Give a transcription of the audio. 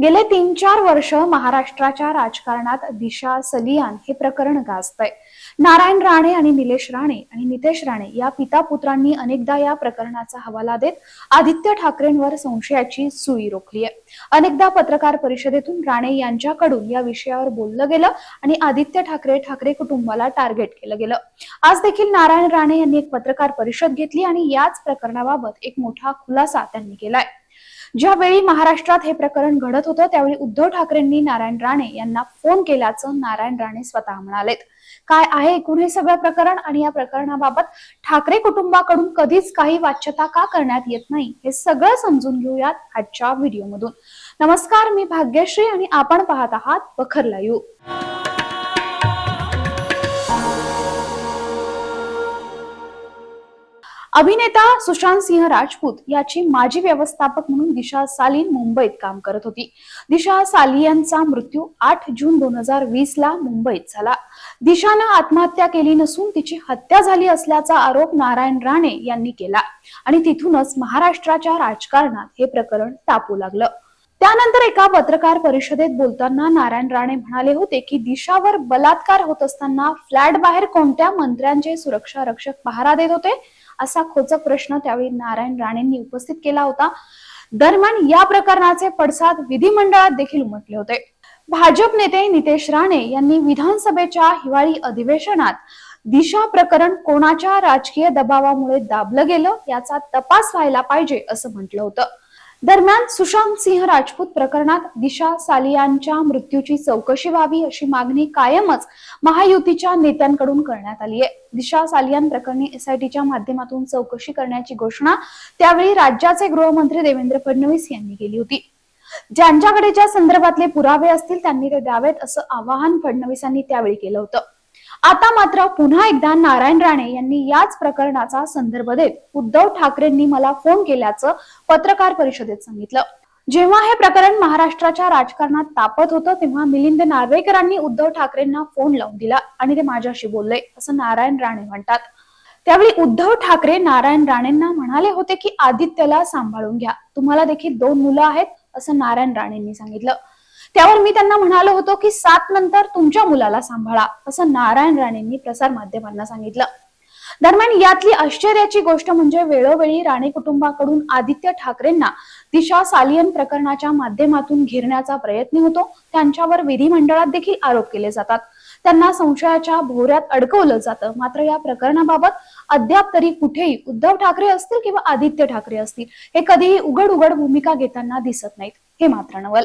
गेले तीन चार वर्ष महाराष्ट्राच्या राजकारणात दिशा सलियान हे प्रकरण गाजतंय. नारायण राणे आणि निलेश राणे आणि नितेश राणे या पिता पुत्रांनी अनेकदा या प्रकरणाचा हवाला देत आदित्य ठाकरेंवर संशयाची सुई रोखली आहे अनेकदा पत्रकार परिषदेतून राणे यांच्याकडून या विषयावर बोललं गेलं आणि आदित्य ठाकरे ठाकरे कुटुंबाला टार्गेट केलं गेलं. आज देखील नारायण राणे यांनी एक पत्रकार परिषद घेतली आणि याच प्रकरणाबाबत एक मोठा खुलासा त्यांनी केलाय. ज्यावेळी महाराष्ट्रात हे प्रकरण घडत होतं त्यावेळी उद्धव ठाकरेंनी नारायण राणे यांना फोन केल्याचं नारायण राणे स्वतः म्हणालेत. काय आहे एकूण हे सगळं प्रकरण? आणि या प्रकरणाबाबत ठाकरे कुटुंबाकडून कधीच काही वाच्यता का करण्यात येत नाही हे सगळं समजून घेऊयात आजच्या व्हिडिओमधून. नमस्कार मी भाग्यश्री आणि आपण पाहत आहात बखर लाईव्ह अभिनेता सुशांत सिंह राजपूत याची माजी व्यवस्थापक म्हणून दिशा सालीन मुंबईत काम करत होती. दिशा साली यांचा मृत्यू आठ जून दोन हजार वीस ला मुंबईत झाला. दिशानं आत्महत्या केली नसून तिची हत्या झाली असल्याचा आरोप नारायण राणे यांनी केला. आणि तिथूनच महाराष्ट्राच्या राजकारणात हे प्रकरण तापू लागलं. त्यानंतर एका पत्रकार परिषदेत बोलताना नारायण राणे म्हणाले होते की दिशावर बलात्कार होत असताना फ्लॅट बाहेर कोणत्या मंत्र्यांचे सुरक्षा रक्षक पहारा देत होते असा खोचक प्रश्न त्यावेळी नारायण राणेंनी उपस्थित केला होता. दरम्यान या प्रकरणाचे पडसाद विधिमंडळात देखील उमटले होते. भाजप नेते नितेश राणे यांनी विधानसभेच्या हिवाळी अधिवेशनात दिशा प्रकरण कोणाच्या राजकीय दबावामुळे दाबलं गेलं याचा तपास व्हायला पाहिजे असं म्हटलं होतं. दरम्यान सुशांत सिंह राजपूत प्रकरणात दिशा सालियांच्या मृत्यूची चौकशी व्हावी अशी मागणी कायमच महायुतीच्या नेत्यांकडून करण्यात आली आहे. दिशा सालियान प्रकरणी एसआयटीच्या माध्यमातून चौकशी करण्याची घोषणा त्यावेळी राज्याचे गृहमंत्री देवेंद्र फडणवीस यांनी केली होती. ज्यांच्याकडे ज्या संदर्भातले पुरावे असतील त्यांनी ते द्यावेत असं आवाहन फडणवीसांनी त्यावेळी केलं होतं. आता मात्र पुन्हा एकदा नारायण राणे यांनी याच प्रकरणाचा संदर्भ देत उद्धव ठाकरेंनी मला फोन केल्याचं पत्रकार परिषदेत सांगितलं. जेव्हा हे प्रकरण महाराष्ट्राच्या राजकारणात तापत होतं तेव्हा मिलिंद नार्वेकरांनी उद्धव ठाकरेंना फोन लावून दिला आणि ते माझ्याशी बोलले असं नारायण राणे म्हणतात. त्यावेळी उद्धव ठाकरे नारायण राणेंना म्हणाले होते की आदित्यला सांभाळून घ्या. तुम्हाला देखील दोन मुलं आहेत असं नारायण राणेंनी सांगितलं. त्यावर मी त्यांना म्हणालो होतो की सात नंतर तुमच्या मुलाला सांभाळा असं नारायण राणेंनी प्रसार माध्यमांना सांगितलं. दरम्यान यातली आश्चर्याची गोष्ट म्हणजे वेळोवेळी राणे कुटुंबाकडून आदित्य ठाकरेंना दिशा सालियन प्रकरणाच्या माध्यमातून घेरण्याचा प्रयत्न होतो. त्यांच्यावर विधिमंडळात देखील आरोप केले जातात. त्यांना संशयाच्या भोवऱ्यात अडकवलं जातं. मात्र या प्रकरणाबाबत अद्याप तरी कुठेही उद्धव ठाकरे असतील किंवा आदित्य ठाकरे असतील हे कधीही उघड उघड भूमिका घेताना दिसत नाहीत. हे मात्र नवल.